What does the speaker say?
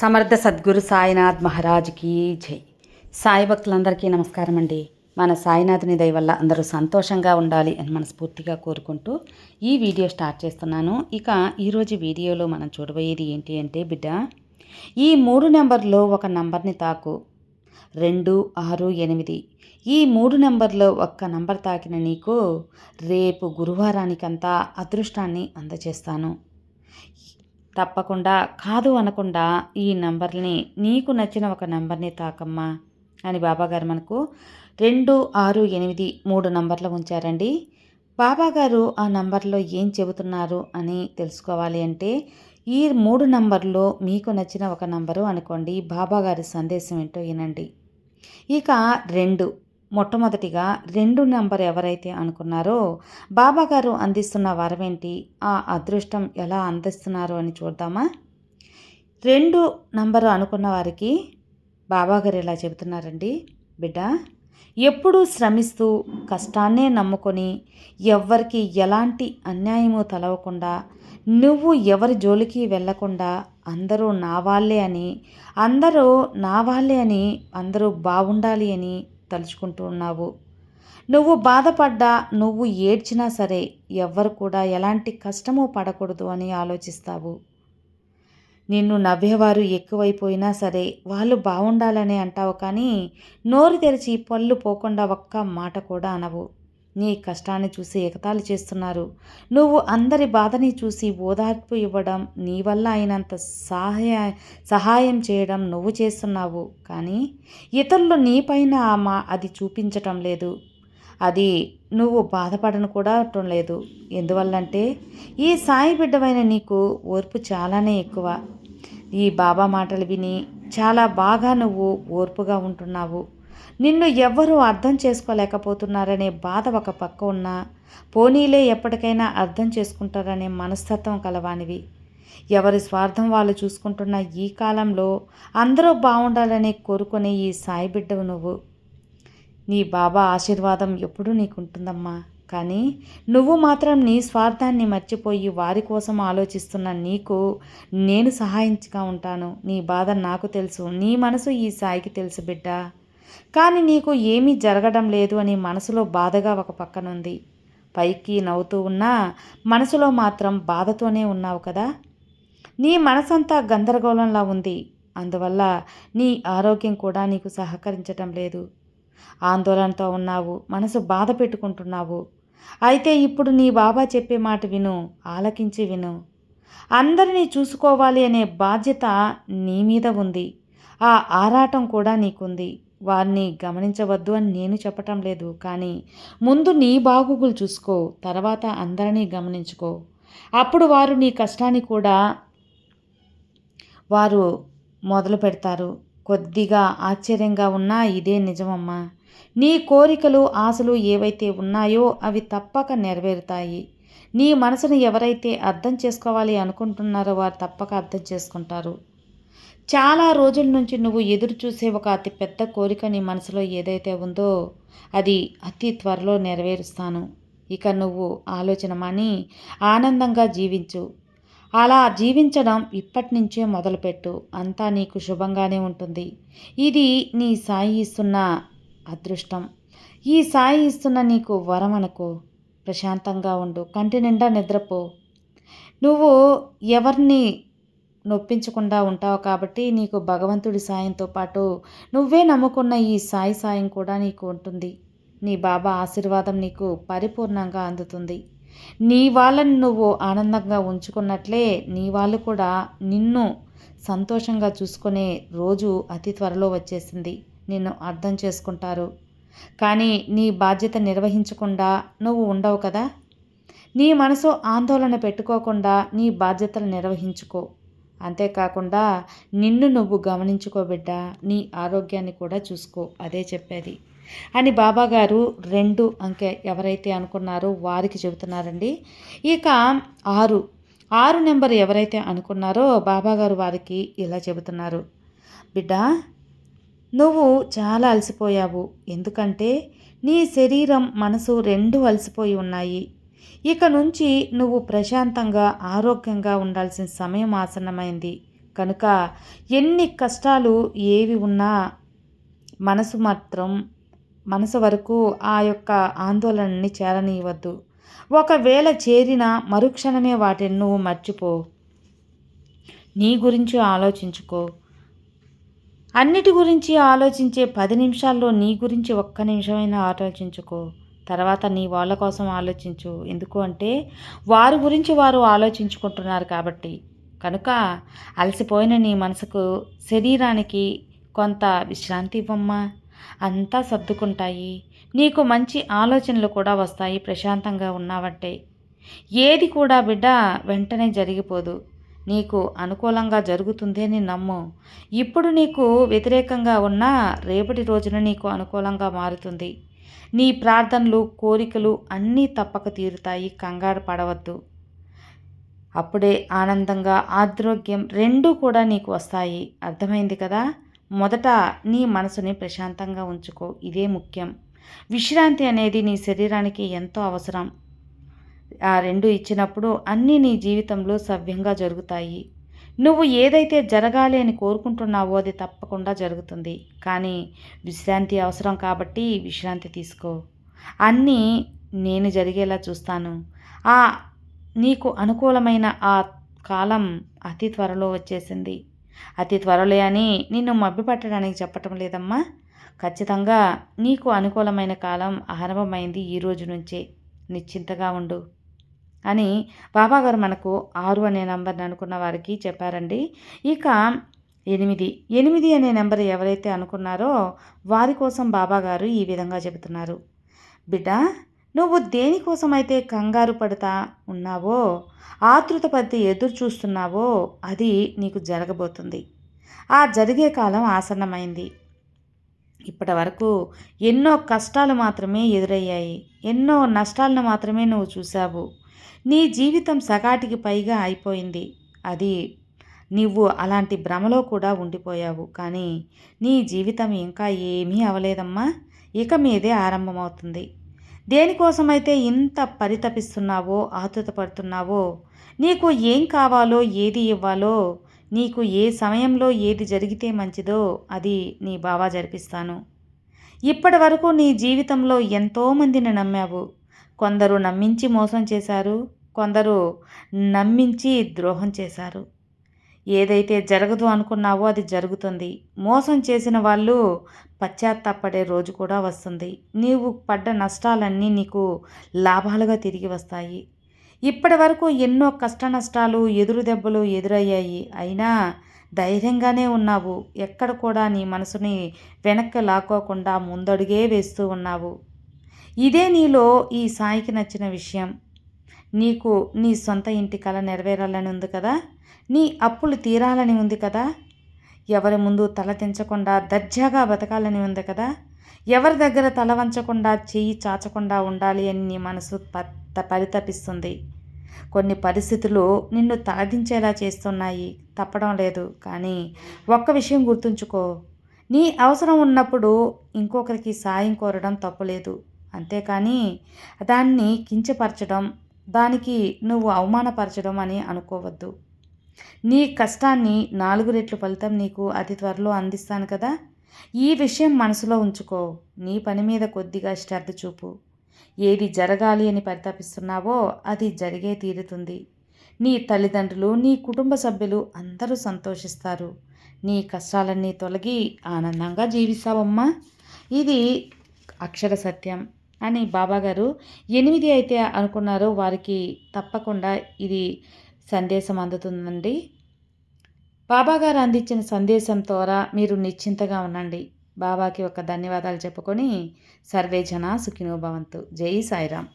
సమర్థ సద్గురు సాయినాథ్ మహారాజ్కి జై. సాయి భక్తులందరికీ నమస్కారం అండి. మన సాయినాథుని దయ వల్ల అందరూ సంతోషంగా ఉండాలి అని మనస్ఫూర్తిగా కోరుకుంటూ ఈ వీడియో స్టార్ట్ చేస్తున్నాను. ఇక ఈరోజు వీడియోలో మనం చూడబోయేది ఏంటి అంటే బిడ్డ ఈ మూడు నెంబర్లో ఒక నంబర్ని తాకు. రెండు ఆరు ఎనిమిది. ఈ మూడు నెంబర్లో ఒక్క నంబర్ తాకిన నీకు రేపు గురువారానికంతా అదృష్టాన్ని అందజేస్తాను. తప్పకుండా కాదు అనకుండా ఈ నంబర్ని నీకు నచ్చిన ఒక నంబర్ని తాకమ్మా అని బాబాగారు మనకు రెండు ఆరు ఎనిమిది మూడు నంబర్లు ఉంచారండి. బాబాగారు ఆ నంబర్లో ఏం చెబుతున్నారు అని తెలుసుకోవాలి అంటే ఈ మూడు నంబర్లో మీకు నచ్చిన ఒక నంబరు అనుకోండి బాబాగారి సందేశం ఏంటో వినండి. ఇక రెండు మొట్టమొదటిగా రెండు నంబర్ ఎవరైతే అనుకున్నారో బాబాగారు అందిస్తున్న వరమేంటి? ఆ అదృష్టం ఎలా అందిస్తున్నారు అని చూద్దామా? రెండు నంబరు అనుకున్న వారికి బాబాగారు ఇలా చెబుతున్నారండి. బిడ్డ ఎప్పుడూ శ్రమిస్తూ కష్టాన్నే నమ్ముకొని ఎవ్వరికి ఎలాంటి అన్యాయము తలవకుండా నువ్వు ఎవరి జోలికి వెళ్ళకుండా అందరూ నా వాళ్ళే అని అందరూ నా వాళ్ళే అని అందరూ బాగుండాలి అని తలుచుకుంటూ ఉన్నావు. నువ్వు బాధపడ్డా నువ్వు ఏడ్చినా సరే ఎవ్వరు కూడా ఎలాంటి కష్టము పడకూడదు అని ఆలోచిస్తావు. నిన్ను నవ్వేవారు ఎక్కువైపోయినా సరే వాళ్ళు బాగుండాలని అంటావు కానీ నోరు తెరిచి పళ్ళు పోకుండా ఒక్క మాట కూడా అనవు. నీ కష్టాన్ని చూసి ఎగతాళి చేస్తున్నారు. నువ్వు అందరి బాధని చూసి ఓదార్పు ఇవ్వడం నీ వల్ల అయినంత సహాయ సహాయం చేయడం నువ్వు చేస్తున్నావు. కానీ ఇతరులు నీపైన మా అది చూపించటం లేదు. అది నువ్వు బాధపడను కూడా లేదు. ఎందువల్లంటే ఈ సాయి బిడ్డమైన నీకు ఓర్పు చాలానే ఎక్కువ. ఈ బాబా మాటలు విని చాలా బాగా నువ్వు ఓర్పుగా ఉంటున్నావు. నిన్ను ఎవ్వరూ అర్థం చేసుకోలేకపోతున్నారనే బాధ ఒక పక్క ఉన్నా పోనీలే ఎప్పటికైనా అర్థం చేసుకుంటారనే మనస్తత్వం కలవానివి. ఎవరి స్వార్థం వాళ్ళు చూసుకుంటున్న ఈ కాలంలో అందరూ బాగుండాలని కోరుకునే ఈ సాయి బిడ్డవు నువ్వు. నీ బాబా ఆశీర్వాదం ఎప్పుడూ నీకుంటుందమ్మా. కానీ నువ్వు మాత్రం నీ స్వార్థాన్ని మర్చిపోయి వారి కోసం ఆలోచిస్తున్న నీకు నేను సహాయించగా ఉంటాను. నీ బాధ నాకు తెలుసు. నీ మనసు ఈ సాయికి తెలుసు బిడ్డ. కానీ నీకు ఏమీ జరగడం లేదు అని మనసులో బాధగా ఒక పక్కనుంది. పైకి నవ్వుతూ ఉన్నా మనసులో మాత్రం బాధతోనే ఉన్నావు కదా? నీ మనసంతా గందరగోళంలా ఉంది. అందువల్ల నీ ఆరోగ్యం కూడా నీకు సహకరించటం లేదు. ఆందోళనతో ఉన్నావు మనసు బాధ పెట్టుకుంటున్నావు. అయితే ఇప్పుడు నీ బాబా చెప్పే మాట విను ఆలకించి విను. అందరినీ చూసుకోవాలి అనే బాధ్యత నీ మీద ఉంది. ఆ ఆరాటం కూడా నీకుంది. వారిని గమనించవద్దు అని నేను చెప్పటం లేదు. కానీ ముందు నీ బాగుగులు చూసుకో తర్వాత అందరినీ గమనించుకో. అప్పుడు వారు నీ కష్టాన్ని కూడా వారు మొదలు పెడతారు. కొద్దిగా ఆశ్చర్యంగా ఉన్నా ఇదే నిజమమ్మా. నీ కోరికలు ఆశలు ఏవైతే ఉన్నాయో అవి తప్పక నెరవేరుతాయి. నీ మనసును ఎవరైతే అర్థం చేసుకోవాలి అనుకుంటున్నారో వారు తప్పక అర్థం చేసుకుంటారు. చాలా రోజుల నుంచి నువ్వు ఎదురు చూసే ఒక అతి పెద్ద కోరిక నీ మనసులో ఏదైతే ఉందో అది అతి త్వరలో నెరవేరుస్తాను. ఇక నువ్వు ఆలోచన మాని ఆనందంగా జీవించు. అలా జీవించడం ఇప్పటి నుంచే మొదలుపెట్టు. అంతా నీకు శుభంగానే ఉంటుంది. ఇది నీ సాయి ఇస్తున్న అదృష్టం. ఈ సాయి ఇస్తున్న నీకు వరం అనుకో. ప్రశాంతంగా ఉండు. కంటి నిండా నిద్రపో. నువ్వు ఎవరిని నొప్పించకుండా ఉంటావు కాబట్టి నీకు భగవంతుడి సాయంతో పాటు నువ్వే నమ్ముకున్న ఈ సాయి సాయం కూడా నీకు ఉంటుంది. నీ బాబా ఆశీర్వాదం నీకు పరిపూర్ణంగా అందుతుంది. నీ వాళ్ళని నువ్వు ఆనందంగా ఉంచుకున్నట్లే నీ వాళ్ళు కూడా నిన్ను సంతోషంగా చూసుకునే రోజు అతి త్వరలో వచ్చేసింది. నిన్ను అర్థం చేసుకుంటారు. కానీ నీ బాధ్యత నిర్వహించకుండా నువ్వు ఉండవు కదా? నీ మనసు ఆందోళన పెట్టుకోకుండా నీ బాధ్యతలు నిర్వహించుకో. అంతేకాకుండా నిన్ను నువ్వు గమనించుకో బిడ్డ నీ ఆరోగ్యాన్ని కూడా చూసుకో అదే చెప్పేది. అని బాబాగారు రెండు అంకె ఎవరైతే అనుకున్నారో వారికి చెబుతున్నారండి. ఇక ఆరు ఆరు నెంబర్ ఎవరైతే అనుకున్నారో బాబాగారు వారికి ఇలా చెబుతున్నారు. బిడ్డ నువ్వు చాలా అలసిపోయావు. ఎందుకంటే నీ శరీరం మనసు రెండు అలసిపోయి ఉన్నాయి. ఇక నుంచి నువ్వు ప్రశాంతంగా ఆరోగ్యంగా ఉండాల్సిన సమయం ఆసన్నమైంది. కనుక ఎన్ని కష్టాలు ఏవి ఉన్నా మనసు మాత్రం మనసు వరకు ఆ యొక్క ఆందోళనని చేరనీయవద్దు. ఒకవేళ చేరిన మరుక్షణమే వాటిని నువ్వు మర్చిపో. నీ గురించి ఆలోచించుకో. అన్నిటి గురించి ఆలోచించే పది నిమిషాల్లో నీ గురించి ఒక్క నిమిషమైనా ఆలోచించుకో. తర్వాత నీ వాళ్ళ కోసం ఆలోచించు. ఎందుకు అంటే వారి గురించి వారు ఆలోచించుకుంటున్నారు కాబట్టి. కనుక అలసిపోయిన నీ మనసుకు శరీరానికి కొంత విశ్రాంతి ఇవ్వమ్మా. అంతా సర్దుకుంటాయి. నీకు మంచి ఆలోచనలు కూడా వస్తాయి. ప్రశాంతంగా ఉన్నావంటే. ఏది కూడా బిడ్డ వెంటనే జరిగిపోదు. నీకు అనుకూలంగా జరుగుతుంది అని నమ్ము. ఇప్పుడు నీకు వ్యతిరేకంగా ఉన్న రేపటి రోజున నీకు అనుకూలంగా మారుతుంది. నీ ప్రార్థనలు కోరికలు అన్నీ తప్పక తీరుతాయి. కంగారు పడవద్దు. అప్పుడే ఆనందంగా ఆరోగ్యం రెండూ కూడా నీకు వస్తాయి. అర్థమైంది కదా? మొదట నీ మనసుని ప్రశాంతంగా ఉంచుకో. ఇదే ముఖ్యం. విశ్రాంతి అనేది నీ శరీరానికి ఎంతో అవసరం. ఆ రెండు ఇచ్చినప్పుడు అన్నీ నీ జీవితంలో సవ్యంగా జరుగుతాయి. నువ్వు ఏదైతే జరగాలి అని కోరుకుంటున్నావో అది తప్పకుండా జరుగుతుంది. కానీ విశ్రాంతి అవసరం కాబట్టి విశ్రాంతి తీసుకో. అన్నీ నేను జరిగేలా చూస్తాను. ఆ నీకు అనుకూలమైన ఆ కాలం అతి త్వరలో వచ్చేసింది. అతి త్వరలో అని నిన్ను మభ్యపెట్టడానికి చెప్పటం లేదమ్మా. ఖచ్చితంగా నీకు అనుకూలమైన కాలం ఆరంభమైంది ఈ రోజు నుంచే. నిశ్చింతగా ఉండు. అని బాబాగారు మనకు ఆరు అనే నెంబర్ని అనుకున్న వారికి చెప్పారండి. ఇక ఎనిమిది ఎనిమిది అనే నెంబర్ ఎవరైతే అనుకున్నారో వారి కోసం బాబాగారు ఈ విధంగా చెబుతున్నారు. బిడ్డ నువ్వు దేనికోసమైతే కంగారు పడతా ఉన్నావో ఆతృత పద్ధతి ఎదురు చూస్తున్నావో అది నీకు జరగబోతుంది. ఆ జరిగే కాలం ఆసన్నమైంది. ఇప్పటి వరకు ఎన్నో కష్టాలు మాత్రమే ఎదురయ్యాయి. ఎన్నో నష్టాలను మాత్రమే నువ్వు చూసావు నీ జీవితం సగాటికి పైగా అయిపోయింది. అది నువ్వు అలాంటి భ్రమలో కూడా ఉండిపోయావు. కానీ నీ జీవితం ఇంకా ఏమీ అవలేదమ్మా. ఇక మీదే ఆరంభమవుతుంది. దేనికోసమైతే ఇంత పరితపిస్తున్నావో ఆతుతపడుతున్నావో నీకు ఏం కావాలో ఏది ఇవ్వాలో నీకు ఏ సమయంలో ఏది జరిగితే మంచిదో అది నీ బావా జరిపిస్తాను. ఇప్పటి వరకు నీ జీవితంలో ఎంతోమందిని నమ్మావు. కొందరు నమ్మించి మోసం చేశారు. కొందరు నమ్మించి ద్రోహం చేశారు. ఏదైతే జరగదు అనుకున్నావో అది జరుగుతుంది. మోసం చేసిన వాళ్ళు పశ్చాత్తాపడే రోజు కూడా వస్తుంది. నీవు పడ్డ నష్టాలన్నీ నీకు లాభాలుగా తిరిగి వస్తాయి. ఇప్పటి వరకు ఎన్నో కష్ట నష్టాలు ఎదురు దెబ్బలు ఎదురయ్యాయి. అయినా ధైర్యంగానే ఉన్నావు. ఎక్కడ కూడా నీ మనసుని వెనక్కి లాక్కోకుండా ముందడుగే వేస్తూ ఉన్నావు. ఇదే నీలో ఈ సాయికి నచ్చిన విషయం. నీకు నీ సొంత ఇంటి కళ నెరవేరాలని ఉంది కదా? నీ అప్పులు తీరాలని ఉంది కదా? ఎవరి ముందు తల తెంచకుండా దర్జాగా బతకాలని ఉంది కదా? ఎవరి దగ్గర తల వంచకుండా చెయ్యి చాచకుండా ఉండాలి అని నీ మనసు పరితపిస్తుంది. కొన్ని పరిస్థితులు నిన్ను తలదించేలా చేస్తున్నాయి. తప్పడం లేదు. కానీ ఒక్క విషయం గుర్తుంచుకో. నీ అవసరం ఉన్నప్పుడు ఇంకొకరికి సాయం కోరడం తప్పులేదు. అంతేకాని దాన్ని కించపరచడం దానికి నువ్వు అవమానపరచడం అని అనుకోవద్దు. నీ కష్టాన్ని నాలుగు రెట్లు ఫలితం నీకు అతి త్వరలో అందిస్తాను కదా. ఈ విషయం మనసులో ఉంచుకో. నీ పని మీద కొద్దిగా శ్రద్ధ చూపు. ఏది జరగాలి అని పరితపిస్తున్నావో అది జరిగే తీరుతుంది. నీ తల్లిదండ్రులు నీ కుటుంబ సభ్యులు అందరూ సంతోషిస్తారు. నీ కష్టాలన్నీ తొలగి ఆనందంగా జీవిస్తావమ్మా. ఇది అక్షర సత్యం. అని బాబాగారు ఎనిమిది అయితే అనుకున్నారో వారికి తప్పకుండా ఇది సందేశం అందుతుందండి. బాబాగారు అందించిన సందేశం ద్వారా మీరు నిశ్చింతగా ఉండండి. బాబాకి ఒక ధన్యవాదాలు చెప్పుకొని సర్వే జన సుఖినోభవంతు జై సాయిరామ్.